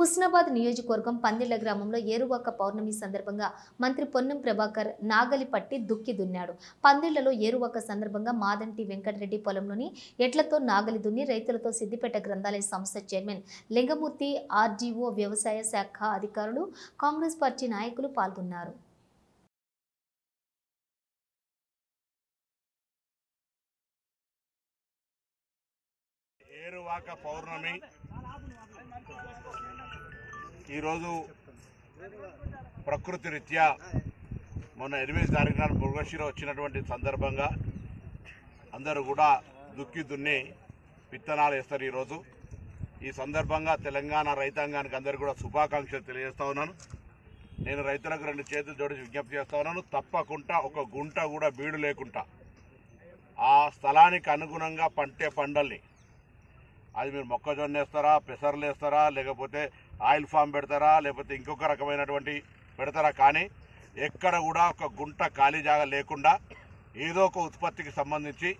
హుస్నాబాద్ నియోజకవర్గం పందిళ్ళ గ్రామంలో ఏరువాక పౌర్ణమి సందర్భంగా మంత్రి పొన్నం ప్రభాకర్ నాగలిపట్టి దుక్కి దున్నాడు. పందిళ్ళలో ఏరువాక సందర్భంగా మాదంటి వెంకటరెడ్డి పొలంలోని ఎడ్లతో నాగలి దున్ని రైతులతో సిద్దిపేట గ్రంథాలయ సంస్థ చైర్మన్ లింగమూర్తి ఆర్డీఓ వ్యవసాయ శాఖ అధికారులు కాంగ్రెస్ పార్టీ నాయకులు పాల్గొన్నారు. ఏరువాక పౌర్ణమి ఈరోజు ప్రకృతి రీత్యా మొన్న ఎనిమిది తారీఖు నాడు మృగశిర వచ్చినటువంటి సందర్భంగా అందరూ కూడా దుక్కి దున్ని విత్తనాలు వేస్తారు ఈరోజు. ఈ సందర్భంగా తెలంగాణ రైతాంగానికి అందరూ కూడా శుభాకాంక్షలు తెలియజేస్తా ఉన్నాను. నేను రైతులకు రెండు చేతులు జోడించి విజ్ఞప్తి చేస్తా ఉన్నాను. తప్పకుండా ఒక గుంట కూడా బీడు లేకుండా ఆ స్థలానికి అనుగుణంగా పంటే పంటల్ని అది మీరు మొక్కజొన్న వేస్తారా పెసర్లు వేస్తారా లేకపోతే ఆయిల్ ఫామ్ పెడతారా లేకపోతే ఇంకొక రకమైనటువంటి పెడతారా? కానీ ఎక్కడ కూడా ఒక గుంట ఖాళీ జాగా లేకుండా ఏదో ఒక ఉత్పత్తికి సంబంధించి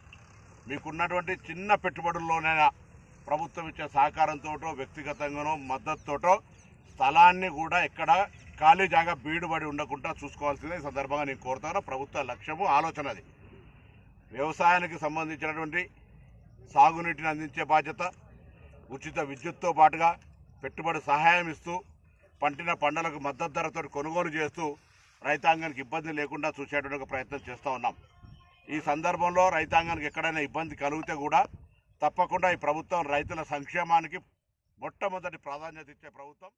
మీకున్నటువంటి చిన్న పెట్టుబడుల్లోనైనా ప్రభుత్వం ఇచ్చే సహకారంతోటో వ్యక్తిగతంగానో మద్దతుతోటో స్థలాన్ని కూడా ఎక్కడ ఖాళీ జాగా బీడుబడి ఉండకుండా చూసుకోవాల్సిందే. ఈ సందర్భంగా నేను కోరుతాను. ప్రభుత్వ లక్ష్యము ఆలోచన అది. వ్యవసాయానికి సంబంధించినటువంటి సాగునీటిని అందించే బాధ్యత ఉచిత విద్యుత్తో పాటుగా పెట్టుబడి సహాయం ఇస్తూ పంటిన పంటలకు మద్దతు ధరతో కొనుగోలు చేస్తూ రైతాంగానికి ఇబ్బంది లేకుండా చూసేటువంటి ప్రయత్నం చేస్తూ ఉన్నాం. ఈ సందర్భంలో రైతాంగానికి ఎక్కడైనా ఇబ్బంది కలిగితే కూడా తప్పకుండా ఈ ప్రభుత్వం రైతుల సంక్షేమానికి మొట్టమొదటి ప్రాధాన్యత ఇచ్చే ప్రభుత్వం.